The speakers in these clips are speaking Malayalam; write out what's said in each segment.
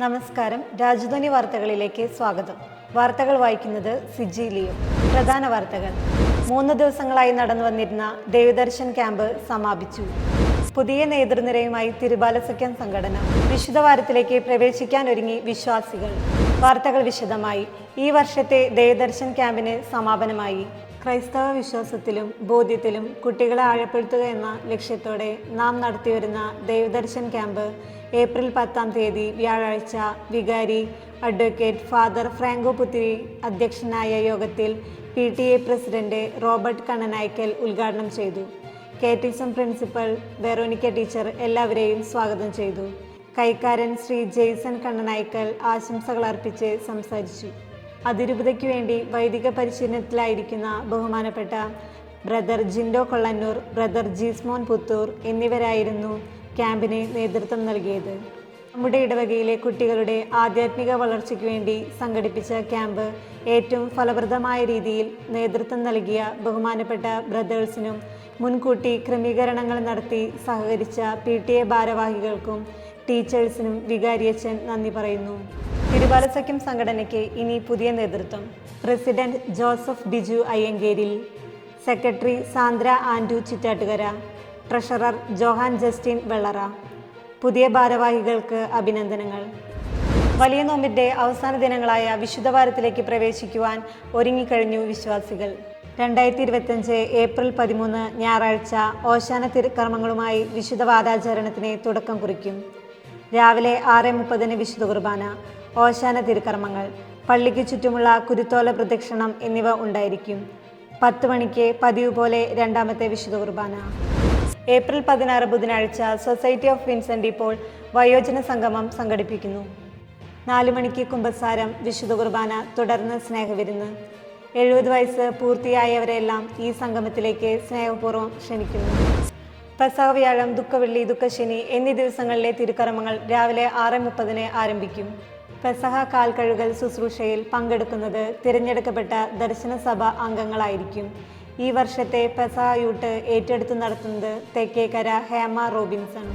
നമസ്കാരം. രാജധാനി വാർത്തകളിലേക്ക് സ്വാഗതം. വാർത്തകൾ വായിക്കുന്നത് സിജി പ്രധാന വാർത്തകൾ. മൂന്ന് ദിവസങ്ങളായി നടന്നു വന്നിരുന്ന ദേവദർശൻ ക്യാമ്പ് സമാപിച്ചു. പുതിയ നേതൃനിരയുമായി തിരുബാലസഖ്യം സംഘടന വിശുദ്ധ വാരത്തിലേക്ക് പ്രവേശിക്കാൻ ഒരുങ്ങി വിശ്വാസികൾ. വാർത്തകൾ വിശദമായി. ഈ വർഷത്തെ ദേവദർശൻ ക്യാമ്പിന് സമാപനമായി. ക്രൈസ്തവ വിശ്വാസത്തിലും ബോധ്യത്തിലും കുട്ടികളെ ആഴപ്പെടുത്തുക എന്ന ലക്ഷ്യത്തോടെ നാം നടത്തിവരുന്ന ദേവദർശൻ ക്യാമ്പ് ഏപ്രിൽ പത്താം തീയതി വ്യാഴാഴ്ച വികാരി അഡ്വക്കേറ്റ് ഫാദർ ഫ്രാങ്കോ പുത്തിരി അധ്യക്ഷനായ യോഗത്തിൽ P T A president Robert Kannanaykkal ഉദ്ഘാടനം ചെയ്തു. കേറ്റിസം പ്രിൻസിപ്പൽ വെറോനിക്ക ടീച്ചർ എല്ലാവരെയും സ്വാഗതം ചെയ്തു. കൈക്കാരൻ ശ്രീ ജെയ്സൺ കണ്ണനായ്ക്കൽ ആശംസകൾ അർപ്പിച്ച് സംസാരിച്ചു. അതിരൂപതയ്ക്ക് വേണ്ടി വൈദിക പരിശീലനത്തിലായിരിക്കുന്ന ബഹുമാനപ്പെട്ട ബ്രദർ ജിൻഡോ കൊള്ളന്നൂർ ബ്രദർ ജീസ്മോൻ പുത്തൂർ എന്നിവരായിരുന്നു ക്യാമ്പിന് നേതൃത്വം നൽകിയത്. നമ്മുടെ ഇടവകയിലെ കുട്ടികളുടെ ആധ്യാത്മിക വളർച്ചയ്ക്ക് വേണ്ടി സംഘടിപ്പിച്ച ക്യാമ്പ് ഏറ്റവും ഫലപ്രദമായ രീതിയിൽ നേതൃത്വം നൽകിയ ബഹുമാനപ്പെട്ട ബ്രദേഴ്സിനും മുൻകൂട്ടി ക്രമീകരണങ്ങൾ നടത്തി സഹകരിച്ച പി ടി എ ഭാരവാഹികൾക്കും ടീച്ചേഴ്സിനും വികാരിയച്ഛൻ നന്ദി പറയുന്നു. തിരുബാലസഖ്യം സംഘടനയ്ക്ക് ഇനി പുതിയ നേതൃത്വം. President Joseph Biju Ayyankeril. Secretary Sandra Andu Chittattukara. Treasurer Johan Justin Vellara. പുതിയ ഭാരവാഹികൾക്ക് അഭിനന്ദനങ്ങൾ. വലിയ നോമ്പിന്റെ അവസാന ദിനങ്ങളായ വിശുദ്ധ വാരത്തിലേക്ക് പ്രവേശിക്കുവാൻ ഒരുങ്ങിക്കഴിഞ്ഞു വിശ്വാസികൾ. രണ്ടായിരത്തി ഇരുപത്തിയഞ്ച് ഏപ്രിൽ പതിമൂന്ന് ഞായറാഴ്ച ഓശാന തിരുക്കർമ്മങ്ങളുമായി വിശുദ്ധ വാരാചരണത്തിന് തുടക്കം കുറിക്കും. രാവിലെ ആറ് മുപ്പതിന് വിശുദ്ധ കുർബാന ഓശാന തിരുക്കർമ്മങ്ങൾ പള്ളിക്ക് ചുറ്റുമുള്ള കുരുത്തോല പ്രദക്ഷിണം എന്നിവ ഉണ്ടായിരിക്കും. പത്ത് മണിക്ക് പതിവ് പോലെ രണ്ടാമത്തെ വിശുദ്ധ കുർബാന. ഏപ്രിൽ പതിനാറ് ബുധനാഴ്ച സൊസൈറ്റി ഓഫ് വിൻസെന്റ് ഇപ്പോൾ വയോജന സംഗമം സംഘടിപ്പിക്കുന്നു. നാലു മണിക്ക് കുമ്പസാരം വിശുദ്ധ കുർബാന തുടർന്ന് സ്നേഹവിരുന്ന്. എഴുപത് വയസ്സ് പൂർത്തിയായവരെല്ലാം ഈ സംഗമത്തിലേക്ക് സ്നേഹപൂർവം ക്ഷണിക്കുന്നു. പ്രസവ വ്യാഴം ദുഃഖവെള്ളി ദുഃഖശനി എന്നീ ദിവസങ്ങളിലെ തിരുക്കർമ്മങ്ങൾ രാവിലെ ആറ് മുപ്പതിന് ആരംഭിക്കും. പെസഹ കാൽക്കഴുകൽ ശുശ്രൂഷയിൽ പങ്കെടുക്കുന്നത് തിരഞ്ഞെടുക്കപ്പെട്ട ദർശനസഭ അംഗങ്ങളായിരിക്കും. ഈ വർഷത്തെ പെസായൂട്ട് ഏറ്റെടുത്തു നടത്തുന്നത് തെക്കേക്കര ഹേമ റോബിൻസൺ.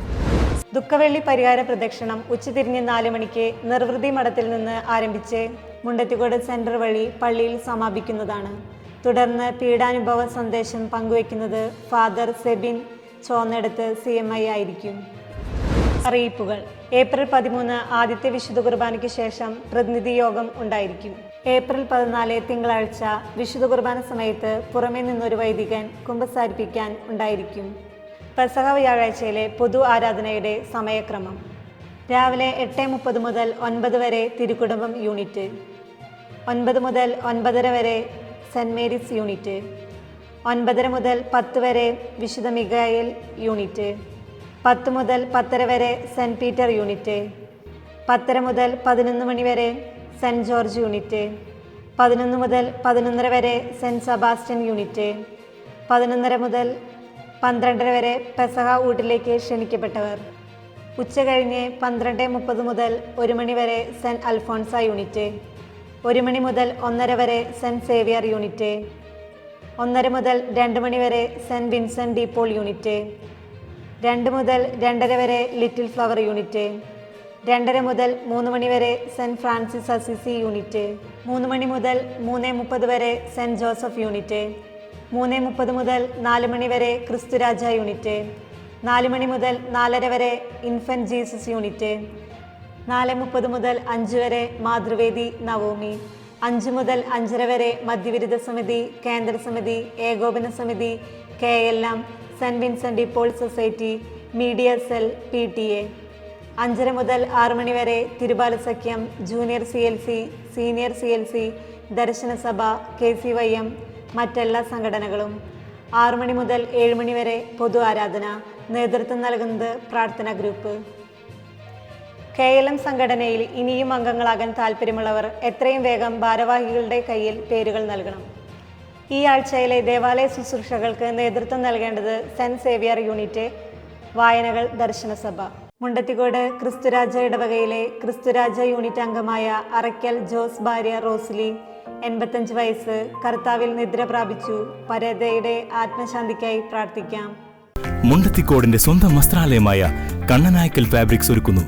ദുഃഖവെള്ളി പരിഹാര പ്രദക്ഷിണം ഉച്ചതിരിഞ്ഞ് നാല് മണിക്ക് നിർവൃതി മഠത്തിൽ നിന്ന് ആരംഭിച്ച് മുണ്ടത്തിക്കോട് സെന്റർ വഴി പള്ളിയിൽ സമാപിക്കുന്നതാണ്. തുടർന്ന് പീഡാനുഭവ സന്ദേശം പങ്കുവയ്ക്കുന്നത് father Sebin Chonnedath C M I ആയിരിക്കും. അറിയിപ്പുകൾ. ഏപ്രിൽ പതിമൂന്ന് ആദ്യത്തെ വിശുദ്ധ കുർബാനയ്ക്ക് ശേഷം പ്രതിനിധി യോഗം ഉണ്ടായിരിക്കും. ഏപ്രിൽ പതിനാല് തിങ്കളാഴ്ച വിശുദ്ധ കുർബാന സമയത്ത് പുറമേ നിന്നൊരു വൈദികൻ കുമ്പസാരിപ്പിക്കാൻ ഉണ്ടായിരിക്കും. പെസഹ വ്യാഴാഴ്ചയിലെ പൊതു ആരാധനയുടെ സമയക്രമം. രാവിലെ എട്ട് മുപ്പത് മുതൽ ഒൻപത് വരെ തിരുക്കുടുംബം യൂണിറ്റ്. ഒൻപത് മുതൽ ഒൻപതര വരെ സെന്റ് മേരീസ് യൂണിറ്റ്. ഒൻപതര മുതൽ പത്ത് വരെ വിശുദ്ധ മിഗായേൽ യൂണിറ്റ്. പത്ത് മുതൽ പത്തര വരെ സെന്റ് പീറ്റർ യൂണിറ്റ്. പത്തര മുതൽ പതിനൊന്ന് മണി വരെ സെന്റ് ജോർജ് യൂണിറ്റ് പതിനൊന്ന് മുതൽ പതിനൊന്നര വരെ സെന്റ് സെബാസ്റ്റ്യൻ യൂണിറ്റ് പതിനൊന്നര മുതൽ പന്ത്രണ്ടര വരെ പെസഹ ഊട്ടിലേക്ക് ക്ഷണിക്കപ്പെട്ടവർ. ഉച്ച കഴിഞ്ഞ് പന്ത്രണ്ട് മുപ്പത് മുതൽ ഒരു മണി വരെ സെന്റ് അൽഫോൺസ യൂണിറ്റ് ഒരു മണി മുതൽ ഒന്നര വരെ സെന്റ് സേവിയർ യൂണിറ്റ് ഒന്നര മുതൽ രണ്ട് മണി വരെ സെന്റ് വിൻസെന്റ് ഡീപോൾ യൂണിറ്റ് രണ്ട് മുതൽ രണ്ടര വരെ ലിറ്റിൽ ഫ്ലവർ യൂണിറ്റ് രണ്ടര മുതൽ മൂന്ന് മണി വരെ സെന്റ് ഫ്രാൻസിസ് അസിസി യൂണിറ്റ് മൂന്ന് മണി മുതൽ മൂന്ന് മുപ്പത് വരെ സെന്റ് ജോസഫ് യൂണിറ്റ് മൂന്ന് മുപ്പത് മുതൽ നാല് മണി വരെ ക്രിസ്തുരാജ യൂണിറ്റ് നാല് മണി മുതൽ നാലര വരെ ഇൻഫന്റ് ജീസസ് യൂണിറ്റ് നാല് മുപ്പത് മുതൽ അഞ്ച് വരെ മാതൃവേദി നവോമി അഞ്ച് മുതൽ അഞ്ചര വരെ മധ്യവിരുദ്ധ സമിതി കേന്ദ്ര സമിതി ഏകോപന സമിതി K L M Saint Vincent ഇപ്പോൾ society media cell P T A. അഞ്ചര മുതൽ ആറ് മണി വരെ junior C L C senior C L C ദർശനസഭ K C Y M മറ്റെല്ലാ സംഘടനകളും. ആറു മണി മുതൽ ഏഴ് മണി വരെ പൊതു ആരാധന നേതൃത്വം നൽകുന്നത് പ്രാർത്ഥന ഗ്രൂപ്പ്. കെ എൽ എം സംഘടനയിൽ ഇനിയും അംഗങ്ങളാകാൻ താല്പര്യമുള്ളവർ എത്രയും വേഗം ഭാരവാഹികളുടെ കയ്യിൽ പേരുകൾ നൽകണം. ഈ ആഴ്ചയിലെ ദേവാലയ ശുശ്രൂഷകൾക്ക് നേതൃത്വം നൽകേണ്ടത് സെന്റ് സേവിയർ യൂണിറ്റ് വായനകൾ ദർശനസഭ. മുണ്ടത്തിക്കോട് ക്രിസ്തുരാജ ഇടവകയിലെ ക്രിസ്തുരാജ യൂണിറ്റ് അംഗമായ അറയ്ക്കൽ ജോസ് ഭാര്യ റോസ്ലി എൺപത്തഞ്ച് വയസ്സ് കർത്താവിൽ നിദ്ര പ്രാപിച്ചു. പരേതയുടെ ആത്മശാന്തിക്കായി പ്രാർത്ഥിക്കാം. മുണ്ടത്തിക്കോടിന്റെ സ്വന്തം വസ്ത്രാലയമായ കണ്ണനായ്ക്കൽ ഫാബ്രിക്സ് ഒരുക്കുന്നു.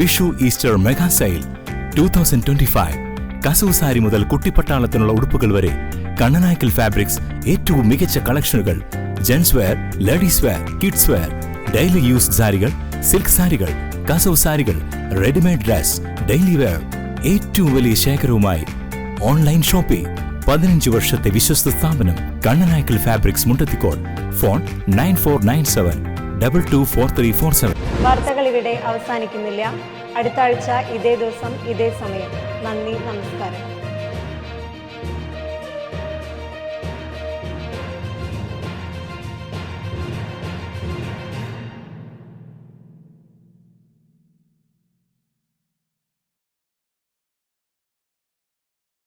Vishu Easter mega sale. Two thousand twenty five kasavu sari മുതൽ കുട്ടിപ്പട്ടാളത്തിനുള്ള ഉടുപ്പുകൾ വരെ കണ്ണനായ്ക്കൽ ഫാബ്രിക്സ് ഏറ്റവും മികച്ച കളക്ഷനുകൾ. Gents wear ladies wear kids wear daily use സാരികൾ സിൽക്ക് സാരികൾ കസവ് സാരികൾ റെഡിമെയ്ഡ് ഡ്രസ് ഡെയിലി വെയർ ഏറ്റവും വലിയ ശേഖരവുമായി ഓൺലൈൻ ഷോപ്പിംഗ് പതിനഞ്ച് വർഷത്തെ വിശ്വസ്ത സ്ഥാപനം Kannanaykkal fabrics Mundathikode. Phone nine four nine seven double two four three four seven. വാർത്തകൾ ഇവിടെ അവസാനിക്കുന്നില്ല. അടുത്ത ആഴ്ച ഇതേ ദിവസം ഇതേ സമയം. നന്ദി നമസ്കാരം.